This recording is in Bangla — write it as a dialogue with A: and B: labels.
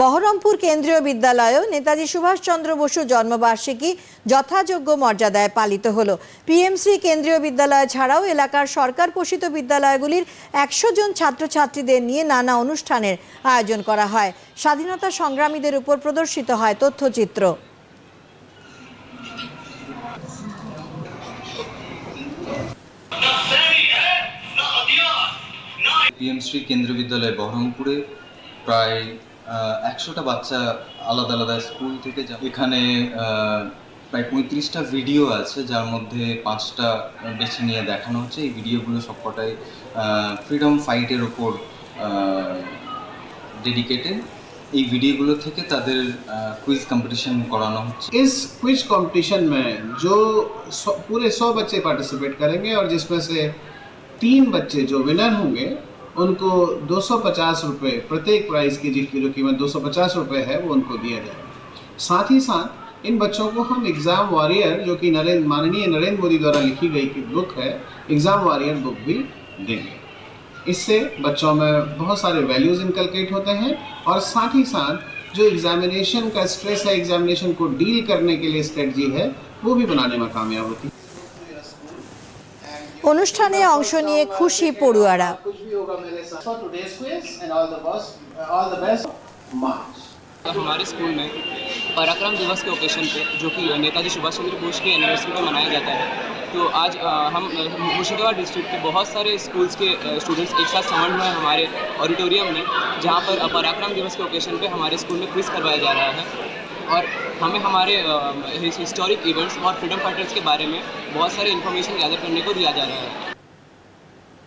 A: বহরমপুর কেন্দ্রীয় বিদ্যালয়েও নেতাজি সুভাষচন্দ্র বসু জন্মবার্ষিকী যথাযোগ্য মর্যাদায় পালিত হলো। পিএমসি কেন্দ্রীয় বিদ্যালয় ছাড়াও এলাকার সরকার পোষিত বিদ্যালয়গুলির একশো জন ছাত্রছাত্রীদের নিয়ে নানা অনুষ্ঠানের আয়োজন করা হয়। স্বাধীনতা সংগ্রামীদের উপর প্রদর্শিত হয় তথ্যচিত্র।
B: পিএমশ্রী কেন্দ্রীয় বিদ্যালয় বহরমপুরে প্রায় একশোটা বাচ্চা আলাদা আলাদা স্কুল থেকে যা এখানে আহ, প্রায় পঁয়ত্রিশটা ভিডিও আছে যার মধ্যে পাঁচটা বেছে নিয়ে দেখানো হচ্ছে এই ভিডিওগুলো সবকটাই ফ্রিডম ফাইটের ওপর ডেডিকেটেড এই ভিডিওগুলো থেকে তাদের কুইজ কম্পিটিশন করানো হচ্ছে
C: इस क्विज कंपटीशन में जो सौ- पूरे सौ बच्चे पार्टिसिपेट करेंगे और जिसमें से तीन बच्चे जो विनर होंगे उनको दो सौ प्रत्येक प्राइज की जिसकी जो कीमत दो सौ है, वो उनको दिया जाएगा साथ ही साथ, इन बच्चों को हम एग्ज़ाम वॉरियर जो कि नरेंद्र माननीय नरेंद्र मोदी द्वारा लिखी गई की बुक है एग्ज़ाम वॉरियर बुक भी देंगे। इससे बच्चों में बहुत सारे वैल्यूज़ इनकलकेट होते हैं और साथ ही साथ, जो एग्जामिनेशन का स्ट्रेस है एग्जामिनेशन को डील करने के लिए स्ट्रेटजी है, वो भी बनाने में कामयाब होती है।
A: অনুষ্ঠানে অংশ নিয়ে খুশি পড়ুয়ারা
C: कुछ भी होगा मेरे साथ for today's quiz and all the best all the best March
D: हमारे स्कूल में पराक्रम दिवस के ओकेशन पे जो कि नेताजी सुभाष चंद्र बोस की एनिवर्सरी पे मनाया जाता है तो आज अ, हम अ, मुर्शिदाबाद डिस्ट्रिक्ट के बहुत सारे स्कूल्स के स्टूडेंट्स एक साथ समझ में हैं हमारे ऑडिटोरियम में जहाँ पर अ, पराक्रम दिवस के ओकेशन पे हमारे स्कूल में क्विज़ करवाया जा रहा है और हमें हमारे हिस्टोरिक इवेंट्स और फ्रीडम फाइटर्स के बारे में बहुत सारे इन्फॉर्मेशन गैदर करने को दिया जा रहा है।